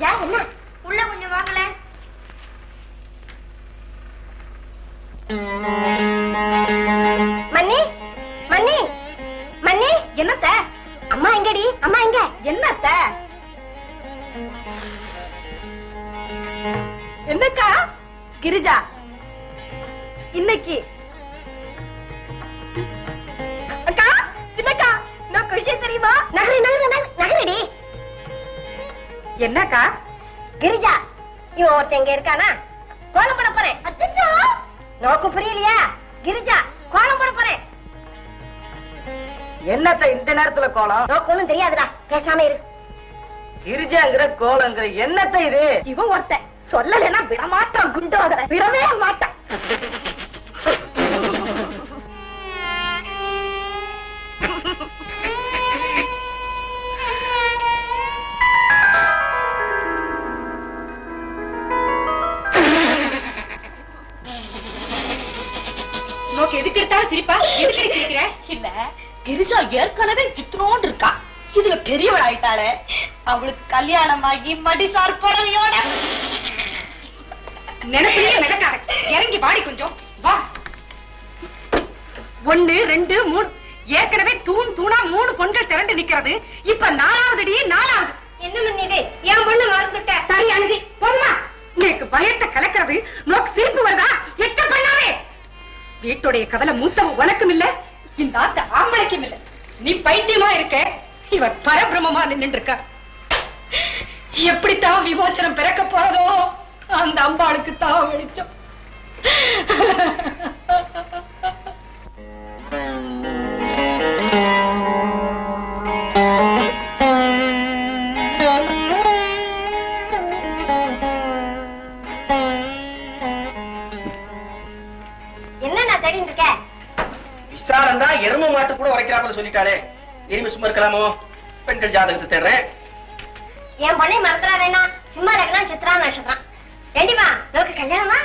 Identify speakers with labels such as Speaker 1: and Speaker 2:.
Speaker 1: பூஜா என்ன உள்ள கொஞ்சம் வாங்கல மன்னி மன்னி
Speaker 2: மன்னி என்னத்த? அம்மா எங்கடி? அம்மா எங்க? என்னத்த?
Speaker 1: என்னக்கா?
Speaker 2: கிரிஜா இன்னைக்கு என்னக்கா? கிரிஜா இவன் ஒருத்தன் இங்க இருக்கானா? கோலம் போட போறேன். நோக்கு புரியலையா? கிரிஜா கோலம் போட போறேன்.
Speaker 3: என்னத்த இந்த நேரத்துல கோலம்?
Speaker 2: நோக்கு ஒண்ணும் தெரியாதுடா. பேசாம இரு.
Speaker 3: கிரிஜாங்கிற கோலங்கிற என்னத்த இது?
Speaker 1: இவன் ஒருத்தன். சொல்லலைன்னா விடமாட்டான் குண்டோதர விடவே மாட்டான். நோக்கு எதுக்கு எடுத்தாலும் சிரிப்பா? எதுக்கு சிரிக்கிற? இல்ல கிரிஜா ஏற்கனவே இத்தனோண்டு இருக்கா. இதுல பெரியவள் ஆயிட்டாளே. அவளுக்கு கல்யாணம் ஆகி மடிசார் புடவையோட நினைப்பிலேயே நடக்காத இறங்கி வாடி கொஞ்சம். வா. ஒண்ணு ரெண்டு மூணு. ஏற்கனவே தூண் தூணா மூணு பொண்கள் திரண்டு நிக்கிறது. இப்ப நாலாவது அடி நாலாவது.
Speaker 2: என்ன பண்ணிது என் பொண்ணு மறந்துட்ட.
Speaker 1: சரி அஞ்சு போதுமா? எனக்கு பயத்தை கலக்கிறது. நோக்கு சிரிப்பு வருதா? வீட்டுடைய கவலை மூத்தவ உனக்கும் இல்ல இந்த ஆத்த ஆம்பளைக்கும் இல்ல நீ பைத்தியமா இருக்க இவர் பரபிரமமா நின்று இருக்க எப்படித்தான் விமோச்சனம் பிறக்க போறதோ அந்த அம்பாளுக்கு தான் வெளிச்சம்.
Speaker 2: என்ன நான் தேடிட்டு இருக்க?
Speaker 4: விசாரம் தான் எரும மாட்டு கூட உரைக்கிறாப்புல சொல்லிட்டாளே எருமை சும்மா இருக்கலாமோ? பெண்கள் ஜாதகத்தை தேடுறேன்.
Speaker 2: என் பொண்ணை மறந்துடாதேனா சும்மா இருக்கணும் சித்ரா நட்சத்திரம். ஏண்டிமா நோக்கு கல்யாணமா?